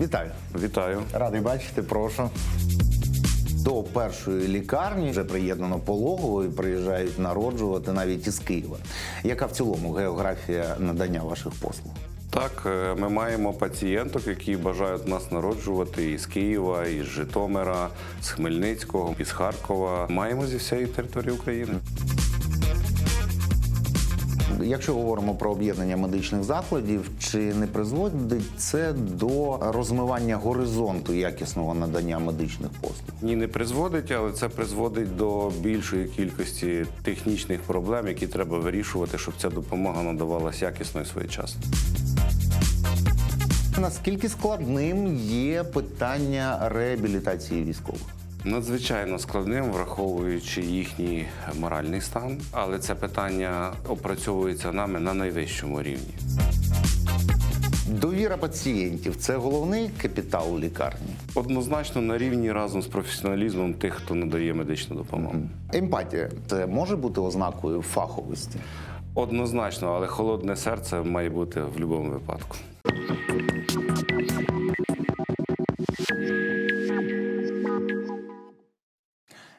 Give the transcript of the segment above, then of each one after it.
Вітаю, Вітаю. радий бачити. Прошу. До першої лікарні вже приєднано пологово і приїжджають народжувати навіть із Києва. Яка в цілому географія надання ваших послуг? Так, е, ми маємо пацієнток, які бажають нас народжувати із Києва, із Житомира, з Хмельницького, із Харкова. Маємо зі всієї території України. Якщо говоримо про об'єднання медичних закладів, чи не призводить це до розмивання горизонту якісного надання медичних послуг? Ні, не призводить, але це призводить до більшої кількості технічних проблем, які треба вирішувати, щоб ця допомога надавалася якісно і своєчасно. Наскільки складним є питання реабілітації військових? Надзвичайно складним, враховуючи їхній моральний стан, але це питання опрацьовується нами на найвищому рівні. Довіра пацієнтів це головний капітал лікарні. Однозначно на рівні разом з професіоналізмом тих, хто надає медичну допомогу. Емпатія це може бути ознакою фаховості. Однозначно, але холодне серце має бути в будь-якому випадку.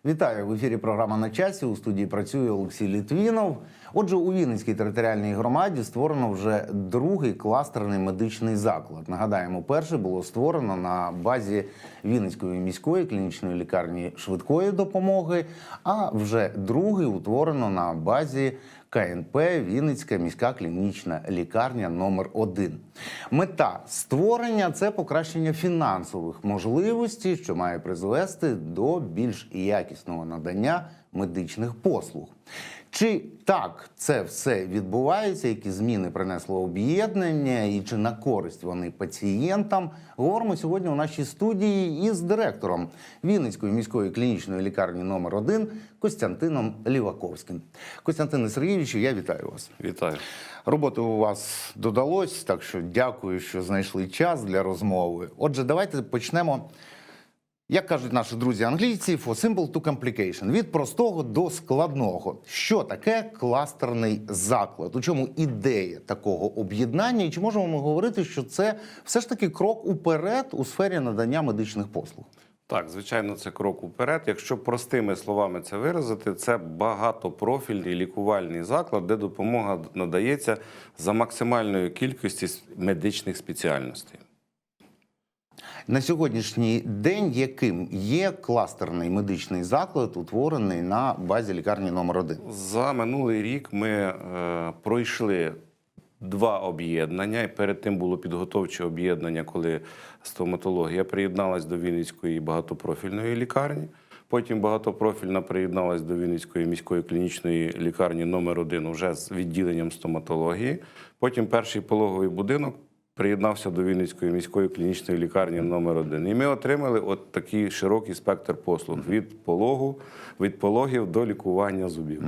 Вітаю в ефірі. Програма на часі. У студії працює Олексій Літвінов. Отже, у Вінницькій територіальній громаді створено вже другий кластерний медичний заклад. Нагадаємо, перший було створено на базі Вінницької міської клінічної лікарні швидкої допомоги. А вже другий утворено на базі КНП Вінницька міська клінічна лікарня номер 1 Мета створення це покращення фінансових можливостей, що має призвести до більш якісного надання медичних послуг. Чи так це все відбувається? Які зміни принесло об'єднання, і чи на користь вони пацієнтам? Говоримо сьогодні у нашій студії із директором Вінницької міської клінічної лікарні номер 1 Костянтином Ліваковським. Костянтине Сергійовичу, я вітаю вас. Вітаю. Роботи у вас додалось, так що дякую, що знайшли час для розмови. Отже, давайте почнемо. Як кажуть наші друзі англійці, for simple to complication. від простого до складного. Що таке кластерний заклад? У чому ідея такого об'єднання? І чи можемо ми говорити, що це все ж таки крок уперед у сфері надання медичних послуг? Так, звичайно, це крок уперед. Якщо простими словами це виразити, це багатопрофільний лікувальний заклад, де допомога надається за максимальною кількістю медичних спеціальностей. На сьогоднішній день яким є кластерний медичний заклад, утворений на базі лікарні номер 1 За минулий рік ми е, пройшли два об'єднання. І перед тим було підготовче об'єднання, коли стоматологія приєдналась до Вінницької багатопрофільної лікарні. Потім багатопрофільна приєдналась до Вінницької міської клінічної лікарні номер 1 вже з відділенням стоматології. Потім перший пологовий будинок приєднався до Вінницької міської клінічної лікарні номер 1 І ми отримали от такий широкий спектр послуг від пологу, від пологів до лікування зубів.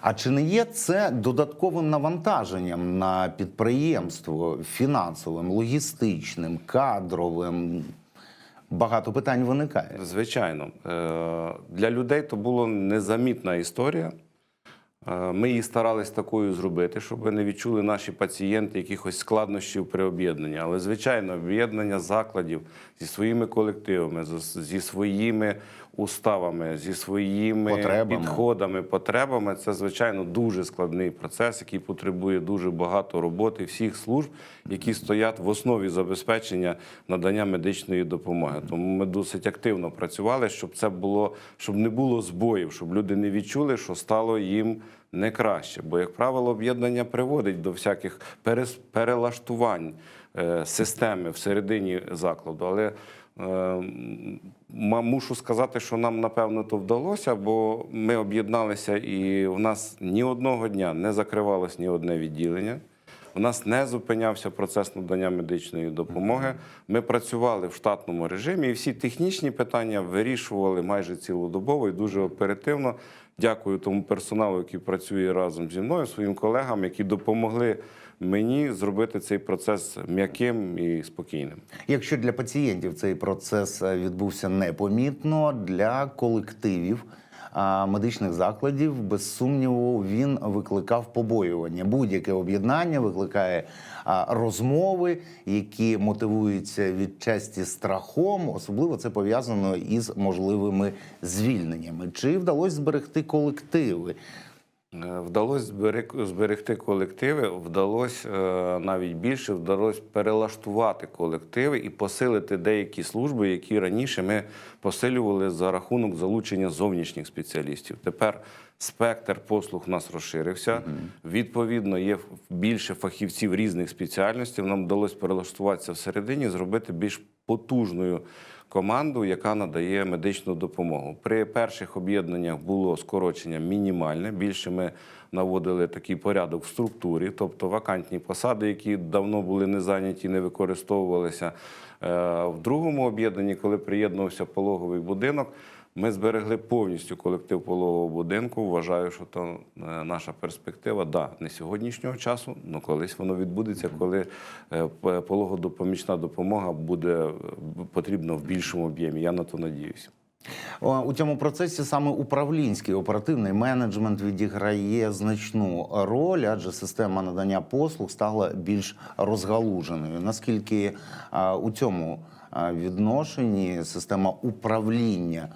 А чи не є це додатковим навантаженням на підприємство фінансовим, логістичним, кадровим? Багато питань виникає. Звичайно, Е, для людей то була незамітна історія. Е, Ми її старались такою зробити, щоб не відчули наші пацієнти якихось складнощів при об'єднанні. Але, звичайно, об'єднання закладів зі своїми колективами, зі своїми уставами, зі своїми Потребами. підходами, потребами це, звичайно, дуже складний процес, який потребує дуже багато роботи всіх служб, які стоять в основі забезпечення надання медичної допомоги. Тому ми досить активно працювали, щоб це було, щоб не було збоїв, щоб люди не відчули, що стало їм не краще. Бо, як правило, об'єднання приводить до всяких перелаштувань е, системи всередині закладу. Але мушу сказати, що нам напевно то вдалося, бо ми об'єдналися, і в нас ні одного дня не закривалось ні одне відділення. У нас не зупинявся процес надання медичної допомоги. Ми працювали в штатному режимі, і всі технічні питання вирішували майже цілодобово і дуже оперативно. Дякую тому персоналу, який працює разом зі мною, своїм колегам, які допомогли мені зробити цей процес м'яким і спокійним. Якщо для пацієнтів цей процес е, відбувся непомітно, для колективів медичних закладів, без сумніву, він викликав побоювання. Будь-яке об'єднання викликає розмови, які мотивуються відчасті страхом. Особливо це пов'язано із можливими звільненнями. Чи вдалося зберегти колективи? Е, Вдалося зберегти колективи, вдалося е, навіть більше, вдалося перелаштувати колективи і посилити деякі служби, які раніше ми посилювали за рахунок залучення зовнішніх спеціалістів. Тепер спектр послуг у нас розширився. Відповідно, є більше фахівців різних спеціальностей. Нам вдалося перелаштуватися всередині, зробити більш потужною команду, яка надає медичну допомогу. При перших об'єднаннях було скорочення мінімальне. Більше ми наводили такий порядок в структурі, тобто вакантні посади, які давно були не зайняті, не використовувалися. Е, В другому об'єднанні, коли приєднувався пологовий будинок. Ми зберегли повністю колектив пологового будинку. Вважаю, що то е, наша перспектива. Да, не сьогоднішнього часу, але колись воно відбудеться, коли е, пологодопомічна допомога буде е, потрібна в більшому об'ємі. Я на то надіюся. У цьому процесі саме управлінський оперативний менеджмент відіграє значну роль, адже система надання послуг стала більш розгалуженою. Наскільки у цьому відношенні система управління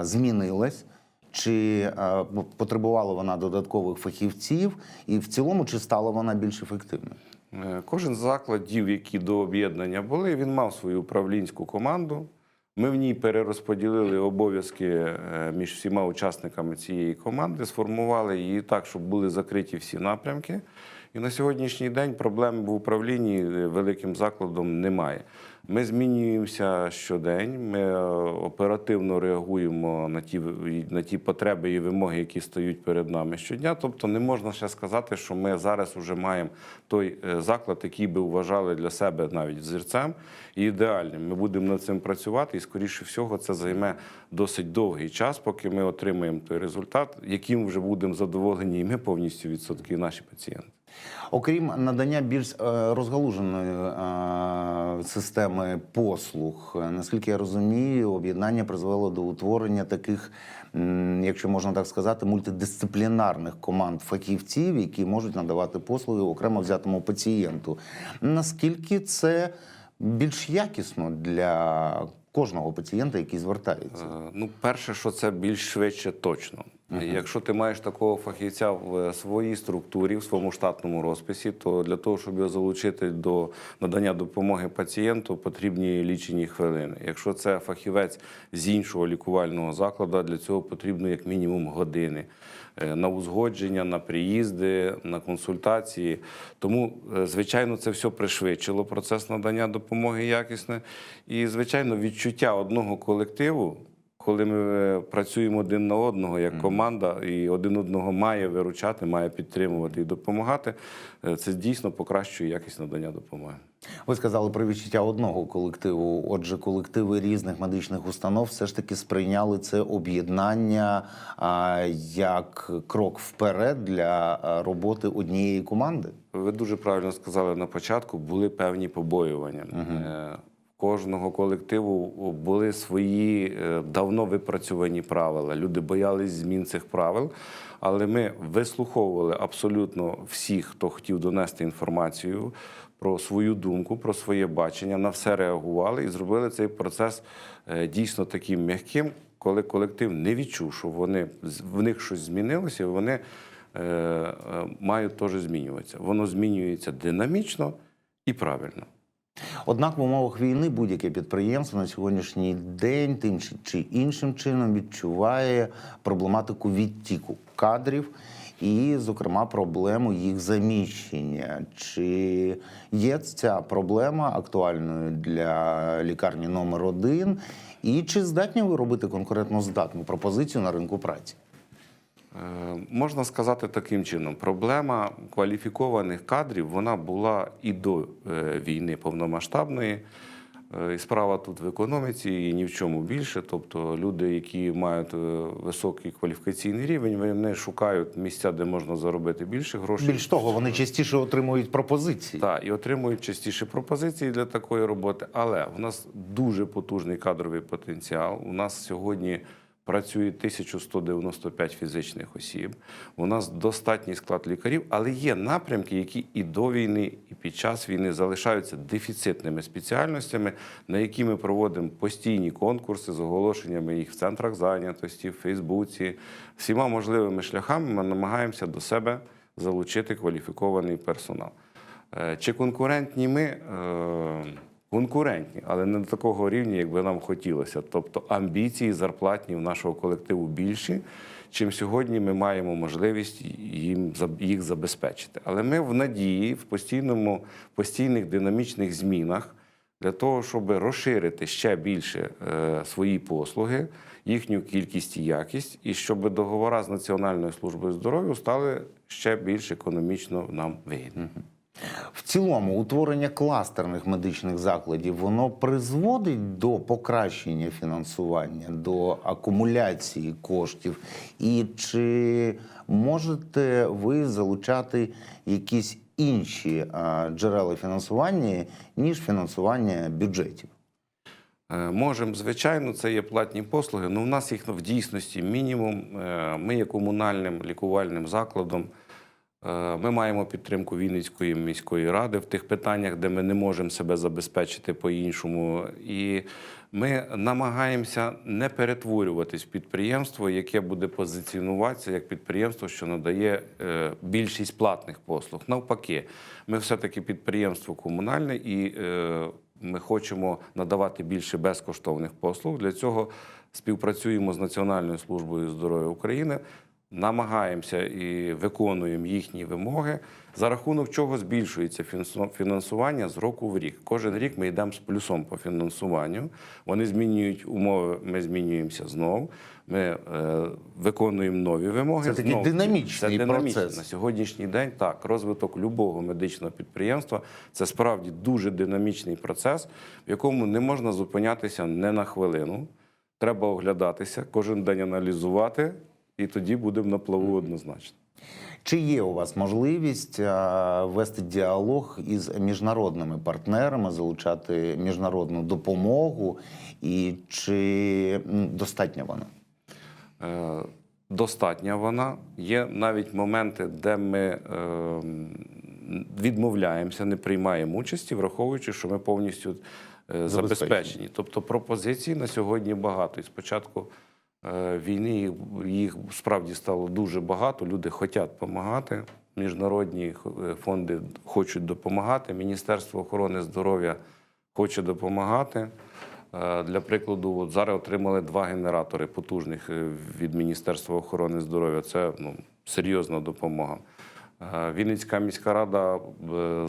змінилась? Чи а, потребувала вона додаткових фахівців, і в цілому чи стала вона більш ефективною? Е, Кожен з закладів, які до об'єднання були, він мав свою управлінську команду. Ми в ній перерозподілили обов'язки е, між всіма учасниками цієї команди, сформували її так, щоб були закриті всі напрямки. І на сьогоднішній день проблем в управлінні е, великим закладом немає. Ми змінюємося щодень, ми е, оперативно реагуємо на ті, на ті потреби і вимоги, які стають перед нами щодня. Тобто не можна ще сказати, що ми зараз вже маємо той е, заклад, який би вважали для себе навіть взірцем і ідеальним. Ми будемо над цим працювати, і скоріше всього це займе досить довгий час, поки ми отримаємо той результат, яким вже будемо задоволені, і ми повністю відсотки, і наші пацієнти. Окрім надання більш е, розгалуженої е, системи послуг, е, наскільки я розумію, об'єднання призвело до утворення таких, якщо можна так сказати, мультидисциплінарних команд фахівців, які можуть надавати послуги окремо взятому пацієнту. Наскільки це більш якісно для кожного пацієнта, який звертається? Е, Ну, перше, що це більш швидше точно. Якщо ти маєш такого фахівця в е, своїй структурі, в своєму штатному розписі, то для того, щоб його залучити до надання допомоги пацієнту, потрібні лічені хвилини. Якщо це фахівець з іншого лікувального закладу, для цього потрібно як мінімум години. Е, На узгодження, на приїзди, на консультації. Тому, е, звичайно, це все пришвидшило процес надання допомоги якісне. І, звичайно, відчуття одного колективу коли ми е, працюємо один на одного як команда, і один одного має виручати, має підтримувати і допомагати, це дійсно покращує якість надання допомоги. Ви сказали про відчуття одного колективу. Отже, колективи різних медичних установ все ж таки сприйняли це об'єднання як крок вперед для роботи однієї команди. Ви дуже правильно сказали на початку, були певні побоювання. Е, Кожного колективу були свої е, давно випрацьовані правила. Люди боялись змін цих правил, але ми вислуховували абсолютно всіх, хто хотів донести інформацію про свою думку, про своє бачення, на все реагували і зробили цей процес е, дійсно таким м'яким, коли колектив не відчув, що вони в них щось змінилося, і вони е, е, мають теж змінюватися. Воно змінюється динамічно і правильно. Однак в умовах війни будь-яке підприємство на сьогоднішній день тим чи- чи іншим чином відчуває проблематику відтіку кадрів. І, зокрема, проблему їх заміщення. Чи є ця проблема актуальною для лікарні номер один? І чи здатні ви робити конкурентно здатну пропозицію на ринку праці? Е, Можна сказати таким чином: проблема кваліфікованих кадрів вона була і до е, війни повномасштабної. Е, І справа тут в економіці і ні в чому більше. Тобто люди, які мають е, високий кваліфікаційний рівень, вони шукають місця, де можна заробити більше грошей. Більш того, вони частіше отримують пропозиції. Так, і отримують частіше пропозиції для такої роботи. Але в нас дуже потужний кадровий потенціал. У нас сьогодні працює 1195 фізичних осіб. У нас достатній склад лікарів, але є напрямки, які і до війни, і під час війни залишаються дефіцитними спеціальностями, на які ми проводимо постійні конкурси з оголошеннями їх в центрах зайнятості, в Фейсбуці. Всіма можливими шляхами ми намагаємося до себе залучити кваліфікований персонал. Е, Чи конкурентні ми? Конкурентні, але не до такого рівня, як би нам хотілося. Тобто амбіції зарплатні в нашого колективу більші, чим сьогодні ми маємо можливість їм їх забезпечити. Але ми в надії, в постійному, постійних динамічних змінах для того, щоб розширити ще більше е, свої послуги, їхню кількість і якість, і щоб договори з Національною службою здоров'я стали ще більш економічно нам вигідні. В цілому, утворення кластерних медичних закладів воно призводить до покращення фінансування, до акумуляції коштів. І чи можете ви залучати якісь інші джерела фінансування, ніж фінансування бюджетів? Е, Можемо, звичайно, це є платні послуги, але в нас їх в дійсності мінімум. Е, Ми є комунальним лікувальним закладом. Е, Ми маємо підтримку Вінницької міської ради в тих питаннях, де ми не можемо себе забезпечити по-іншому. І ми намагаємося не перетворюватись в підприємство, яке буде позиціонуватися як підприємство, що надає е, більшість платних послуг. Навпаки, ми все-таки підприємство комунальне і е, ми хочемо надавати більше безкоштовних послуг. Для цього співпрацюємо з Національною службою здоров'я України, намагаємося і виконуємо їхні вимоги, за рахунок чого збільшується фінансу- фінансування з року в рік. Кожен рік ми йдемо з плюсом по фінансуванню. Вони змінюють умови, ми змінюємося знов. Ми е, виконуємо нові вимоги. Це такий знов. динамічний Це процес. На сьогоднішній день так, розвиток любого медичного підприємства це справді дуже динамічний процес, в якому не можна зупинятися не на хвилину. Треба оглядатися, кожен день аналізувати, і тоді будемо на плаву однозначно. Чи є у вас можливість а, вести діалог із міжнародними партнерами, залучати міжнародну допомогу, і чи достатня вона? Е, Достатня вона. Є навіть моменти, де ми е, відмовляємося, не приймаємо участі, враховуючи, що ми повністю е, забезпечені. Тобто пропозицій на сьогодні багато. І спочатку е, війни їх, справді стало дуже багато. Люди хочуть допомагати. Міжнародні е, фонди хочуть допомагати. Міністерство охорони здоров'я хоче допомагати. Е, Для прикладу, от зараз отримали два генератори потужних е, від Міністерства охорони здоров'я. Це ну, серйозна допомога. Е, Вінницька міська рада е,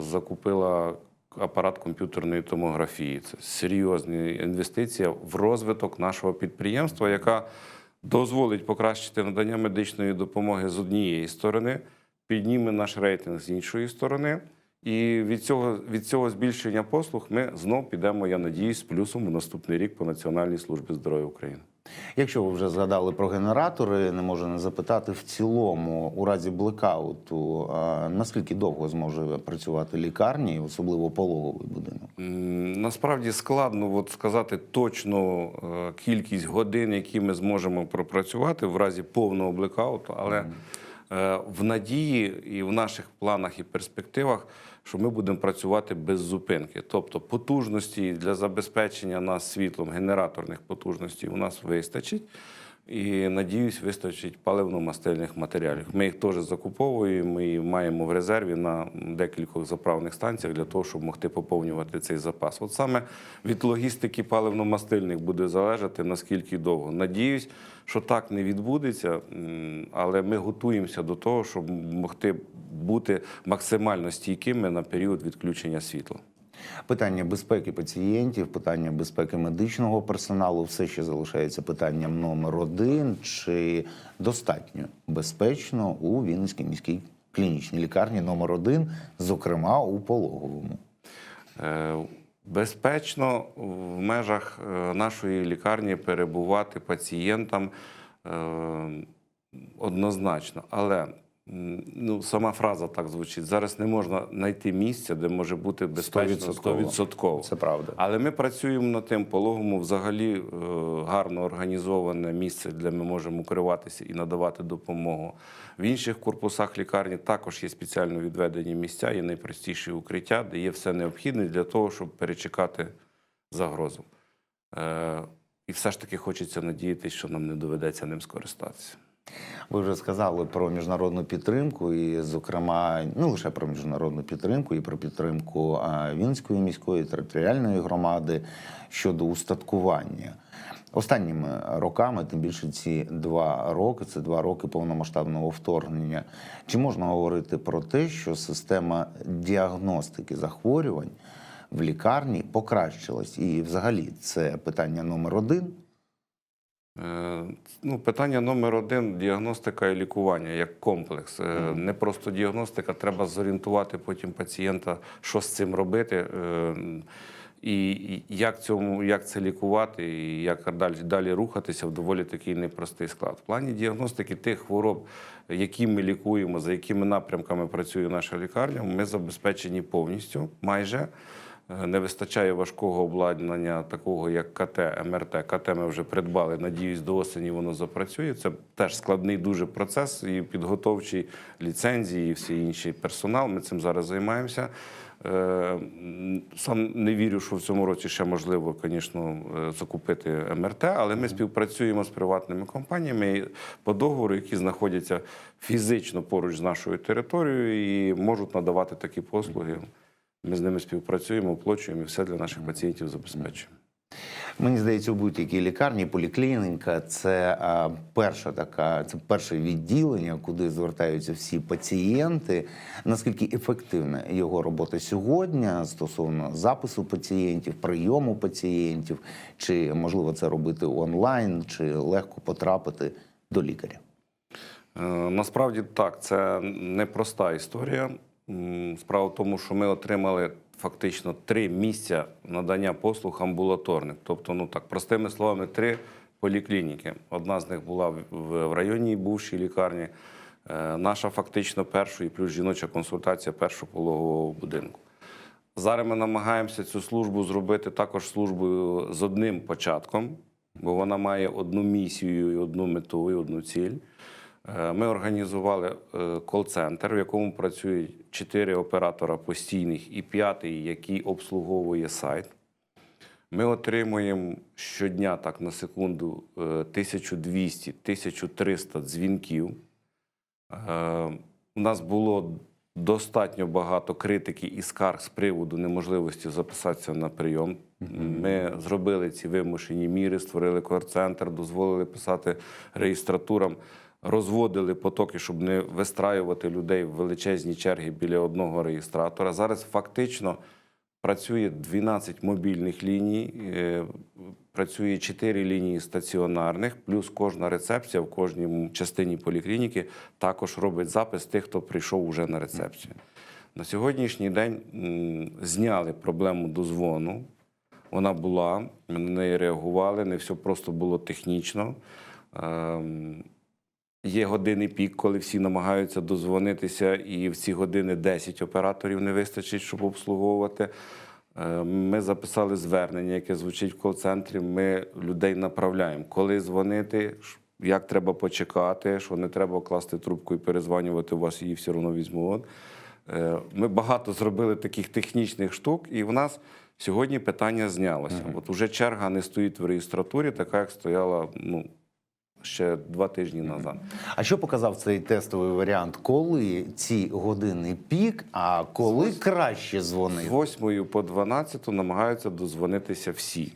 закупила апарат комп'ютерної томографії. Це серйозна інвестиція в розвиток нашого підприємства, яка дозволить покращити надання медичної допомоги з однієї сторони, підніме наш рейтинг з іншої сторони. І від цього, від цього збільшення послуг ми знов підемо, я надіюсь, з плюсом у наступний рік по Національній службі здоров'я України. Якщо ви вже згадали про генератори, не можу не запитати в цілому у разі блекауту, наскільки довго зможе працювати лікарні, особливо пологовий будинок? Насправді складно от сказати точну е, кількість годин, які ми зможемо пропрацювати в разі повного блекауту, але е, в надії і в наших планах і перспективах, що ми будемо працювати без зупинки. Тобто потужності для забезпечення нас світлом, генераторних потужностей у нас вистачить. І надіюсь, вистачить паливно-мастильних матеріалів. Ми їх теж закуповуємо і маємо в резерві на декількох заправних станціях для того, щоб могти поповнювати цей запас. От саме від логістики паливно-мастильних буде залежати наскільки довго. Надіюсь, що так не відбудеться, але ми готуємося до того, щоб могти бути максимально стійкими на період відключення світла. Питання безпеки пацієнтів, питання безпеки медичного персоналу все ще залишається питанням номер один. Чи достатньо безпечно у Вінницькій міській клінічній лікарні номер один, зокрема у пологовому? Е, Безпечно в межах е, нашої лікарні перебувати пацієнтам е, однозначно, але ну, сама фраза так звучить. Зараз не можна знайти місця, де може бути безпечно Стовідсотково. 100%. Це правда. Але ми працюємо над тим пологому взагалі е, гарно організоване місце, де ми можемо укриватися і надавати допомогу. В інших корпусах лікарні також є спеціально відведені місця, є найпростіші укриття, де є все необхідне для того, щоб перечекати загрозу. Е, і все ж таки хочеться надіятися, що нам не доведеться ним скористатися. Ви вже сказали про міжнародну підтримку, і, зокрема, не лише про міжнародну підтримку, і про підтримку Вінської міської територіальної громади щодо устаткування. Останніми роками, тим більше ці два роки, це два роки повномасштабного вторгнення. Чи можна говорити про те, що система діагностики захворювань в лікарні покращилась? І взагалі це питання номер один. Е, Ну, питання номер один діагностика і лікування як комплекс. Е, Не просто діагностика, треба зорієнтувати потім пацієнта, що з цим робити, е, і і як, цьому, як це лікувати, і як далі, далі рухатися в доволі такий непростий склад. В плані діагностики тих хвороб, які ми лікуємо, за якими напрямками працює наша лікарня, ми забезпечені повністю майже. Е, Не вистачає важкого обладнання, такого як КТ, МРТ. КТ ми вже придбали. Надіюсь, до осені воно запрацює. Це теж складний дуже процес і підготовчий ліцензії, і всі інші персонал. Ми цим зараз займаємося. Е, Сам не вірю, що в цьому році ще можливо, звісно, е, закупити МРТ, але ми співпрацюємо з приватними компаніями по договору, які знаходяться фізично поруч з нашою територією і можуть надавати такі послуги. Ми з ними співпрацюємо, оплачуємо і все для наших пацієнтів забезпечуємо. Мені здається, у будь-якій лікарні поліклініка це перша така, це перше відділення, куди звертаються всі пацієнти. Наскільки ефективна його робота сьогодні стосовно запису пацієнтів, прийому пацієнтів, чи можливо це робити онлайн, чи легко потрапити до лікаря? Е, Насправді так, це непроста історія. Справа в тому, що ми отримали фактично три місця надання послуг амбулаторних. Тобто, ну так, простими словами, три поліклініки. Одна з них була в- районній бувшій лікарні. Е, Наша фактично перша і плюс жіноча консультація першого пологового будинку. Зараз ми намагаємося цю службу зробити також службою з одним початком, бо вона має одну місію, і одну мету, і одну ціль. Е, Ми організували е, кол-центр, в якому працюють чотири оператора постійних і п'ятий, який обслуговує сайт. Ми отримуємо щодня, так на секунду, е, 1200-1300 дзвінків. Е, У нас було достатньо багато критики і скарг з приводу неможливості записатися на прийом. Ми зробили ці вимушені міри, створили кор-центр, дозволили писати реєстратурам, розводили потоки, щоб не вистраювати людей в величезні черги біля одного реєстратора. Зараз фактично працює 12 мобільних ліній, е, працює 4 лінії стаціонарних, плюс кожна рецепція в кожній частині поліклініки також робить запис тих, хто прийшов уже на рецепцію. На сьогоднішній день зняли проблему дозвону. Вона була, ми на неї реагували, не все просто було технічно. Є години пік, коли всі намагаються дозвонитися, і в ці години 10 операторів не вистачить, щоб обслуговувати. Е, Ми записали звернення, яке звучить в кол-центрі. Ми людей направляємо, коли дзвонити, як треба почекати, що не треба класти трубку і перезванювати, у вас її все одно візьмуть. Е, Ми багато зробили таких технічних штук, і в нас сьогодні питання знялося. От уже черга не стоїть в реєстратурі, така як стояла ну, ще два тижні назад. А що показав цей тестовий варіант? Коли ці години пік, а коли краще З дзвонити? 8 по 12 намагаються дозвонитися всі.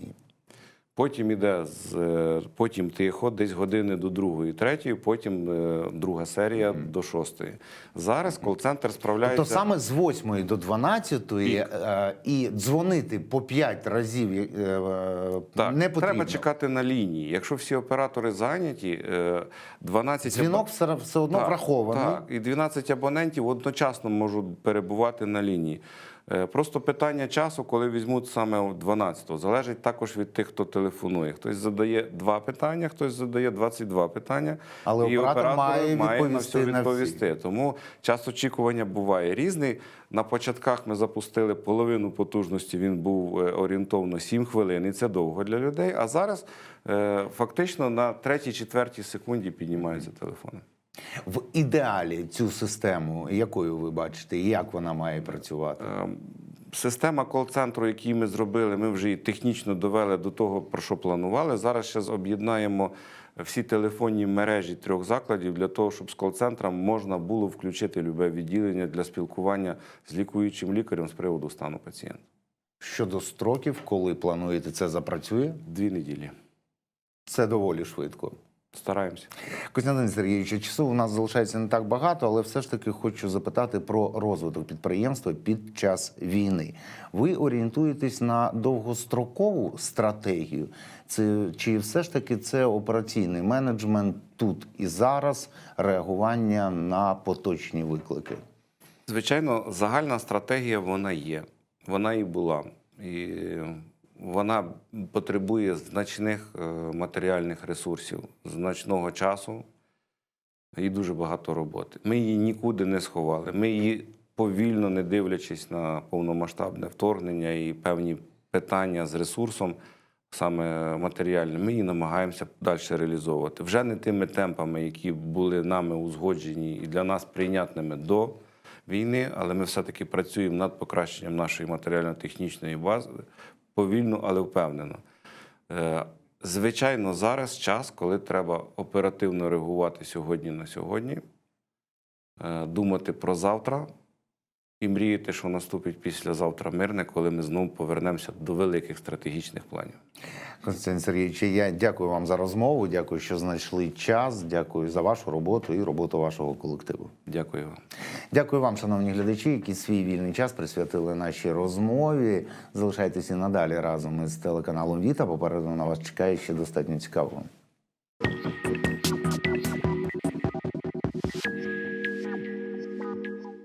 Потім іде з е, потім тихо, десь години до другої, третьої, потім е, друга серія до шостої. Зараз кол-центр справляється. Тобто саме з 8 до 12 е, і дзвонити по 5 разів е, е, Так, не потрібно. треба чекати на лінії. Якщо всі оператори зайняті, е, 12 Дзвінок все, все одно Так, врахований. Так, і 12 абонентів одночасно можуть перебувати на лінії. Е, Просто питання часу, коли візьмуть саме 12-го, залежить також від тих, хто телефонує. Хтось задає два питання, хтось задає 22 питання. Але і оператор має на відповісти все на всі. відповісти. Тому час очікування буває різний. На початках ми запустили половину потужності. Він був е, орієнтовно 7 хвилин, і це довго для людей. А зараз е, фактично на третій-четвертій секунді піднімаються телефони. В ідеалі цю систему, якою ви бачите, і як вона має працювати? Е, Система кол-центру, який ми зробили, ми вже її технічно довели до того, про що планували. Зараз ще об'єднаємо всі телефонні мережі трьох закладів для того, щоб з кол-центром можна було включити любе відділення для спілкування з лікуючим лікарем з приводу стану пацієнта. Щодо строків, коли плануєте це запрацює, Дві неділі. це доволі швидко. Стараємося. Костянтин Сергійович, часу у нас залишається не так багато, але все ж таки хочу запитати про розвиток підприємства під час війни. Ви орієнтуєтесь на довгострокову стратегію, це, чи все ж таки це операційний менеджмент тут і зараз, реагування на поточні виклики? Звичайно, загальна стратегія вона є. Вона і була. І вона потребує значних е, матеріальних ресурсів, значного часу і дуже багато роботи. Ми її нікуди не сховали. Ми її повільно, не дивлячись на повномасштабне вторгнення і певні питання з ресурсом, саме матеріальним, ми її намагаємося далі реалізовувати. Вже не тими темпами, які були нами узгоджені і для нас прийнятними до війни, але ми все-таки працюємо над покращенням нашої матеріально-технічної бази повільно, але впевнено. Е, Звичайно, зараз час, коли треба оперативно реагувати сьогодні на сьогодні, е, думати про завтра і мріяти, що наступить післязавтра мирне, коли ми знову повернемося до великих стратегічних планів. Константин Сергійович, я дякую вам за розмову. Дякую, що знайшли час. Дякую за вашу роботу і роботу вашого колективу. Дякую вам. Дякую вам, шановні глядачі, які свій вільний час присвятили нашій розмові. Залишайтеся і надалі разом із телеканалом Віта. Попереду на вас чекає ще достатньо цікавого.